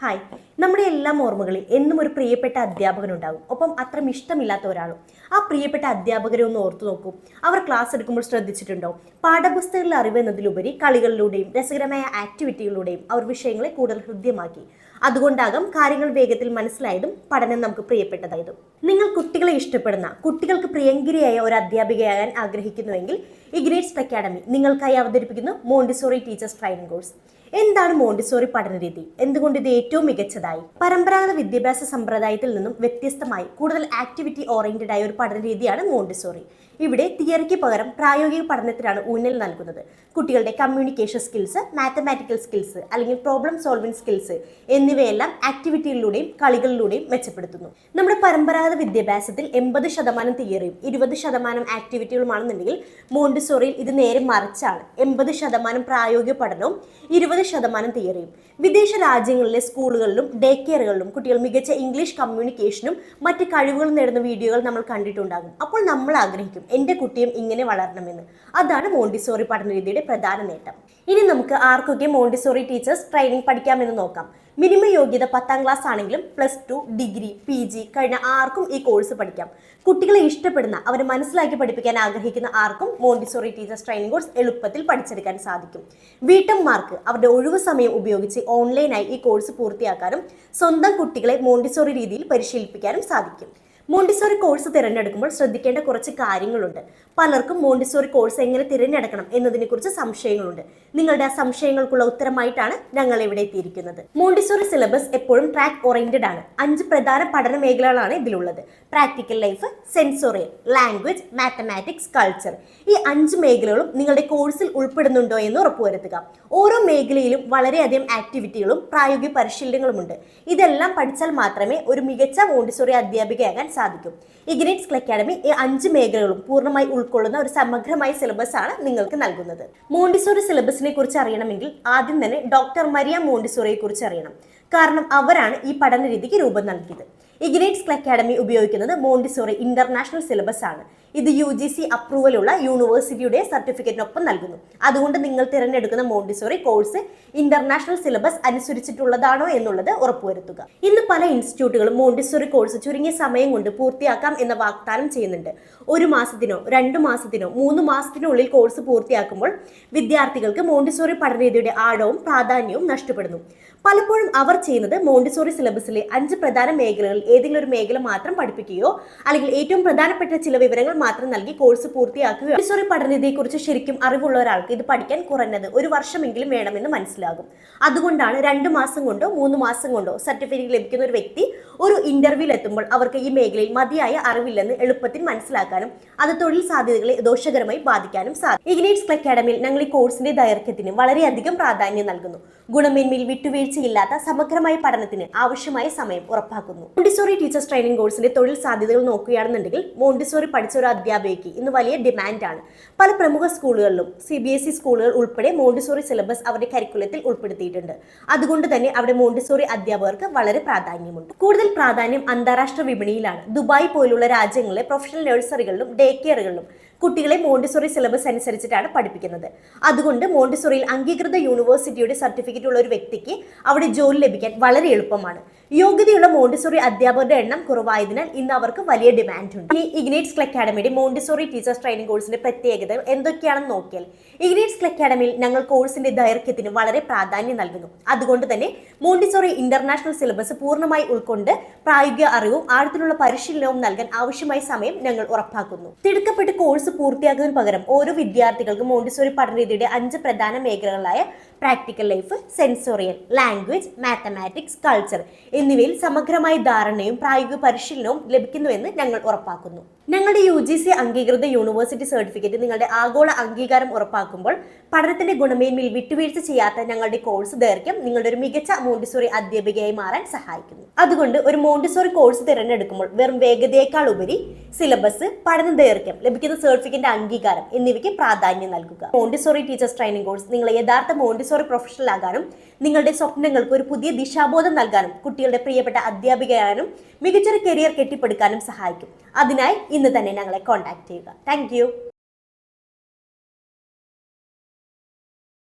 Hi നമ്മുടെ എല്ലാ ഓർമ്മകളിൽ എന്നും ഒരു പ്രിയപ്പെട്ട അധ്യാപകനുണ്ടാകും. ഒപ്പം അത്ര ഇഷ്ടമില്ലാത്ത ഒരാളും. ആ പ്രിയപ്പെട്ട അധ്യാപകരെ ഒന്ന് ഓർത്തു നോക്കൂ. അവർ ക്ലാസ് എടുക്കുമ്പോൾ ശ്രദ്ധിച്ചിട്ടുണ്ടോ? പാഠപുസ്തകങ്ങളിൽ അറിവ് എന്നതിലുപരി കളികളിലൂടെയും രസകരമായ ആക്ടിവിറ്റികളിലൂടെയും അവർ വിഷയങ്ങളെ കൂടുതൽ ഹൃദ്യമാക്കി. അതുകൊണ്ടാകാം കാര്യങ്ങൾ വേഗത്തിൽ മനസ്സിലായതും പഠനം നമുക്ക് പ്രിയപ്പെട്ടതായതും. നിങ്ങൾ കുട്ടികളെ ഇഷ്ടപ്പെടുന്ന കുട്ടികൾക്ക് പ്രിയങ്കരിയായ ഒരു അധ്യാപികയാകാൻ ആഗ്രഹിക്കുന്നുവെങ്കിൽ ഇഗ്നേറ്റ്സ് അക്കാഡമി നിങ്ങൾക്കായി അവതരിപ്പിക്കുന്നു മോണ്ടിസോറി ടീച്ചേഴ്സ് ട്രെയിനിങ് കോഴ്സ് എന്താണ് മോണ്ടിസോറി പഠനരീതി എന്തുകൊണ്ട് ഇത് ഏറ്റവും മികച്ചതായി? പരമ്പരാഗത വിദ്യാഭ്യാസ സമ്പ്രദായത്തിൽ നിന്നും വ്യത്യസ്തമായി കൂടുതൽ ആക്ടിവിറ്റി ഓറിയന്റഡ് ആയ ഒരു പഠനരീതിയാണ് മോണ്ടിസോറി. ഇവിടെ തിയറിക്ക് പകരം പ്രായോഗിക പഠനത്തിനാണ് ഊന്നൽ നൽകുന്നത്. കുട്ടികളുടെ കമ്മ്യൂണിക്കേഷൻ സ്കിൽസ് മാത്തമാറ്റിക്കൽ സ്കിൽസ് അല്ലെങ്കിൽ പ്രോബ്ലം സോൾവിംഗ് സ്കിൽസ് എന്നിവയെല്ലാം ആക്ടിവിറ്റിയിലൂടെയും കളികളിലൂടെയും മെച്ചപ്പെടുത്തുന്നു. നമ്മുടെ പരമ്പരാഗത വിദ്യാഭ്യാസത്തിൽ എൺപത് ശതമാനം തിയറിയും ഇരുപത് ശതമാനം ആക്ടിവിറ്റികളുമാണെന്നുണ്ടെങ്കിൽ മോണ്ടിസോറിയിൽ ഇത് നേരെ മറിച്ചാണ്. എൺപത് ശതമാനം പ്രായോഗിക പഠനവും ഇരുപത് ശതമാനം തിയറിയും. വിദേശ രാജ്യങ്ങളിലെ സ്കൂളുകളിലും ഡേ കെയറുകളിലും കുട്ടികൾ മികച്ച ഇംഗ്ലീഷ് കമ്മ്യൂണിക്കേഷനും മറ്റ് കഴിവുകൾ നേടുന്ന വീഡിയോകൾ നമ്മൾ കണ്ടിട്ടുണ്ടാകും. അപ്പോൾ നമ്മൾ ആഗ്രഹിക്കും എന്റെ കുട്ടിയും ഇങ്ങനെ വളരണമെന്ന്. അതാണ് മോണ്ടിസോറി പഠനരീതിയുടെ പ്രധാന നേട്ടം. ഇനി നമുക്ക് ആർക്കൊക്കെ മോണ്ടിസോറി ടീച്ചേഴ്സ് ട്രെയിനിങ് പഠിക്കാമെന്ന് നോക്കാം. മിനിമം യോഗ്യത പത്താം ക്ലാസ് ആണെങ്കിലും plus two degree P G കഴിഞ്ഞ ആർക്കും ഈ കോഴ്സ് പഠിക്കാം. കുട്ടികളെ ഇഷ്ടപ്പെടുന്ന അവരെ മനസ്സിലാക്കി പഠിപ്പിക്കാൻ ആഗ്രഹിക്കുന്ന ആർക്കും മോണ്ടിസോറി ടീച്ചേഴ്സ് ട്രെയിനിങ് കോഴ്സ് എളുപ്പത്തിൽ പഠിച്ചെടുക്കാൻ സാധിക്കും. വീട്ടമ്മമാർക്ക് അവരുടെ ഒഴിവ് സമയം ഉപയോഗിച്ച് ഓൺലൈനായി ഈ കോഴ്സ് പൂർത്തിയാക്കാനും സ്വന്തം കുട്ടികളെ മോണ്ടിസോറി രീതിയിൽ പരിശീലിപ്പിക്കാനും സാധിക്കും. മോണ്ടിസോറി കോഴ്സ് തിരഞ്ഞെടുക്കുമ്പോൾ ശ്രദ്ധിക്കേണ്ട കുറച്ച് കാര്യങ്ങളുണ്ട്. പലർക്കും മോണ്ടിസോറി കോഴ്സ് എങ്ങനെ തിരഞ്ഞെടുക്കണം എന്നതിനെക്കുറിച്ച് സംശയങ്ങളുണ്ട്. നിങ്ങളുടെ ആ സംശയങ്ങൾക്കുള്ള ഉത്തരമായിട്ടാണ് ഞങ്ങൾ ഇവിടെ എത്തിയിരിക്കുന്നത്. മോണ്ടിസോറി സിലബസ് എപ്പോഴും ട്രാക്ക് ഓറിയന്റഡ് ആണ്. അഞ്ച് പ്രധാന പഠന മേഖലകളാണ് ഇതിലുള്ളത്. Practical life sensorial language mathematics culture ഈ അഞ്ച് മേഖലകളും നിങ്ങളുടെ കോഴ്സിൽ ഉൾപ്പെടുന്നുണ്ടോ എന്ന് ഉറപ്പുവരുത്തുക ഓരോ മേഖലയിലും വളരെയധികം ആക്ടിവിറ്റികളും പ്രായോഗിക പരിശീലനങ്ങളും ഉണ്ട് ഇതെല്ലാം പഠിച്ചാൽ മാത്രമേ ഒരു മികച്ച മോണ്ടിസോറി അധ്യാപികയാകാൻ സാധിക്കും. ഇഗ്നേറ്റ്സ് അക്കാഡമി ഈ അഞ്ച് മേഖലകളും പൂർണമായി ഉൾക്കൊള്ളുന്ന ഒരു സമഗ്രമായ സിലബസ് ആണ് നിങ്ങൾക്ക് നൽകുന്നത്. മോണ്ടിസോറി സിലബസിനെ കുറിച്ച് അറിയണമെങ്കിൽ ആദ്യം തന്നെ ഡോക്ടർ മരിയ മോണ്ടിസോറിയെ കുറിച്ച് അറിയണം. കാരണം അവരാണ് ഈ പഠന രീതിക്ക് രൂപം നൽകിയത്. ഇഗ്നേറ്റ്സ് അക്കാഡമി ഉപയോഗിക്കുന്നത് മോണ്ടിസോറി ഇന്റർനാഷണൽ സിലബസ് ആണ്. ഇത് യു ജി സി അപ്രൂവലുള്ള യൂണിവേഴ്സിറ്റിയുടെ സർട്ടിഫിക്കറ്റിനൊപ്പം നൽകുന്നു. അതുകൊണ്ട് നിങ്ങൾ തിരഞ്ഞെടുക്കുന്ന മോണ്ടിസോറി കോഴ്സ് ഇന്റർനാഷണൽ സിലബസ് അനുസരിച്ചിട്ടുള്ളതാണോ എന്നുള്ളത് ഉറപ്പുവരുത്തുക. ഇന്ന് പല ഇൻസ്റ്റിറ്റ്യൂട്ടുകളും മോണ്ടിസോറി കോഴ്സ് ചുരുങ്ങിയ സമയം കൊണ്ട് പൂർത്തിയാക്കാം എന്ന വാഗ്ദാനം ചെയ്യുന്നുണ്ട്. ഒരു മാസത്തിനോ രണ്ട് മാസത്തിനോ മൂന്ന് മാസത്തിനുള്ളിൽ കോഴ്സ് പൂർത്തിയാക്കുമ്പോൾ വിദ്യാർത്ഥികൾക്ക് മോണ്ടിസോറി പഠനരീതിയുടെ ആഴവും പ്രാധാന്യവും നഷ്ടപ്പെടുന്നു. പലപ്പോഴും അവർ ചെയ്യുന്നത് മോണ്ടിസോറി സിലബസിലെ അഞ്ച് പ്രധാന മേഖലകളിൽ ഏതെങ്കിലും ഒരു മേഖല മാത്രം പഠിപ്പിക്കുകയോ അല്ലെങ്കിൽ ഏറ്റവും പ്രധാനപ്പെട്ട ചില വിവരങ്ങൾ മാത്രം നൽകി കോഴ്സ് പൂർത്തിയാക്കുകയോ മോണ്ടിസോറി പഠനരീതിയെക്കുറിച്ച് ശരിക്കും അറിവുള്ള ഒരാൾക്ക് ഇത് പഠിക്കാൻ കുറഞ്ഞത് ഒരു വർഷമെങ്കിലും വേണമെന്ന് മനസ്സിലാകും. അതുകൊണ്ടാണ് രണ്ട് മാസം കൊണ്ടോ മൂന്ന് മാസം കൊണ്ടോ സർട്ടിഫിക്കറ്റ് ലഭിക്കുന്ന ഒരു വ്യക്തി ഒരു ഇന്റർവ്യൂവിൽ എത്തുമ്പോൾ അവർക്ക് ഈ മേഖലയിൽ മതിയായ അറിവില്ലെന്ന് എളുപ്പത്തിൽ മനസ്സിലാക്കാനും അത് തൊഴിൽ സാധ്യതകളെ ദോഷകരമായി ബാധിക്കാനും സാധിക്കും. ഇഗ്നേറ്റ്സ് അക്കാഡമിയിൽ ഞങ്ങൾ ഈ കോഴ്സിന്റെ ദൈർഘ്യത്തിന് വളരെയധികം പ്രാധാന്യം നൽകുന്നു. ഗുണമേന്മയിൽ വിട്ടുവീഴ്ചയില്ലാത്ത സമഗ്രമായ പഠനത്തിന് ആവശ്യമായ സമയം ഉറപ്പാക്കുന്നു. മോണ്ടിസോറി ടീച്ചേഴ്സ് ട്രെയിനിങ് കോഴ്സിന്റെ തൊഴിൽ സാധ്യതകൾ നോക്കുകയാണെന്നുണ്ടെങ്കിൽ മോണ്ടിസോറി പഠിച്ച ഒരു അധ്യാപകയ്ക്ക് ഇന്ന് വലിയ ഡിമാൻഡാണ് പല പ്രമുഖ സ്കൂളുകളിലും സി ബി എസ് ഇ സ്കൂളുകൾ ഉൾപ്പെടെ മോണ്ടിസോറി സിലബസ് അവരുടെ കരിക്കുലത്തിൽ ഉൾപ്പെടുത്തിയിട്ടുണ്ട്. അതുകൊണ്ട് തന്നെ അവിടെ മോണ്ടിസോറി അധ്യാപകർക്ക് വളരെ പ്രാധാന്യമുണ്ട്. കൂടുതൽ പ്രാധാന്യം അന്താരാഷ്ട്ര വിപണിയിലാണ്. ദുബായ് പോലുള്ള രാജ്യങ്ങളിലെ പ്രൊഫഷണൽ നഴ്സറികളിലും ഡേ കെയറുകളിലും കുട്ടികളെ മോണ്ടിസോറി സിലബസ് അനുസരിച്ചിട്ടാണ് പഠിപ്പിക്കുന്നത്. അതുകൊണ്ട് മോണ്ടിസോറിയിൽ അംഗീകൃത യൂണിവേഴ്സിറ്റിയുടെ സർട്ടിഫിക്കറ്റ് ഉള്ള ഒരു വ്യക്തിക്ക് അവിടെ ജോലി ലഭിക്കാൻ വളരെ എളുപ്പമാണ്. യോഗ്യതയുള്ള മോണ്ടിസോറി അധ്യാപകരുടെ എണ്ണം കുറവായതിനാൽ ഇന്ന് അവർക്ക് വലിയ ഡിമാൻഡ് ഉണ്ട്. ഇനി ഇഗ്നേറ്റ്സ് അക്കാഡമിയുടെ മോണ്ടിസോറി ടീച്ചേഴ്സ് ട്രെയിനിങ് കോഴ്സിന്റെ പ്രത്യേകത എന്തൊക്കെയാണെന്ന് നോക്കിയാൽ ഇഗ്നേറ്റ്സ് അക്കാഡമിയിൽ ഞങ്ങൾ കോഴ്സിന്റെ ദൈർഘ്യത്തിന് വളരെ പ്രാധാന്യം നൽകുന്നു. അതുകൊണ്ട് തന്നെ മോണ്ടിസോറി ഇന്റർനാഷണൽ സിലബസ് പൂർണമായി ഉൾക്കൊണ്ട് പ്രായോഗിക അറിവും ആഴത്തിലുള്ള പരിശീലനവും നൽകാൻ ആവശ്യമായ സമയം ഞങ്ങൾ ഉറപ്പാക്കുന്നു. തിടുക്കപ്പെട്ട് കോഴ്സ് പൂർത്തിയാക്കുന്നതിന് പകരം ഓരോ വിദ്യാർത്ഥികൾക്കും മോണ്ടിസോറി പഠനരീതിയുടെ അഞ്ച് പ്രധാന മേഖലകളായ practical life sensorial language mathematics culture എന്നിവയിൽ സമഗ്രമായ ധാരണയും പ്രായോഗിക പരിശീലനവും ലഭിക്കുന്നുവെന്ന് ഞങ്ങൾ ഉറപ്പാക്കുന്നു. ഞങ്ങളുടെ യു ജി സി അംഗീകൃത യൂണിവേഴ്സിറ്റി സർട്ടിഫിക്കറ്റ് നിങ്ങളുടെ ആഗോള അംഗീകാരം ഉറപ്പാക്കുമ്പോൾ പഠനത്തിന്റെ ഗുണമേന്മയിൽ വിട്ടുവീഴ്ച ചെയ്യാത്ത ഞങ്ങളുടെ കോഴ്സ് ദൈർഘ്യം നിങ്ങളുടെ ഒരു മികച്ച മോണ്ടിസോറി അധ്യാപികയായി മാറാൻ സഹായിക്കുന്നു. അതുകൊണ്ട് ഒരു മോണ്ടിസോറി കോഴ്സ് തിരഞ്ഞെടുക്കുമ്പോൾ വെറും വേഗതയേക്കാൾ ഉപരി സിലബസ് പഠന ദൈർഘ്യം ലഭിക്കുന്ന സർട്ടിഫിക്കറ്റിന്റെ അംഗീകാരം എന്നിവയ്ക്ക് പ്രാധാന്യം നൽകുക. മോണ്ടിസോറി ടീച്ചേഴ്സ് ട്രെയിനിങ് കോഴ്സ് നിങ്ങളെ യഥാർത്ഥ മോണ്ടിസോറി പ്രൊഫഷണൽ ആകാനും നിങ്ങളുടെ സ്വപ്നങ്ങൾക്ക് ഒരു പുതിയ ദിശാബോധം നൽകാനും കുട്ടികളുടെ പ്രിയപ്പെട്ട അധ്യാപികയാകാനും മികച്ചൊരു കരിയർ കെട്ടിപ്പടുക്കാനും സഹായിക്കും. അതിനായി ഇന്ന് തന്നെ ഞങ്ങളെ കോൺടാക്ട് ചെയ്യുക. താങ്ക്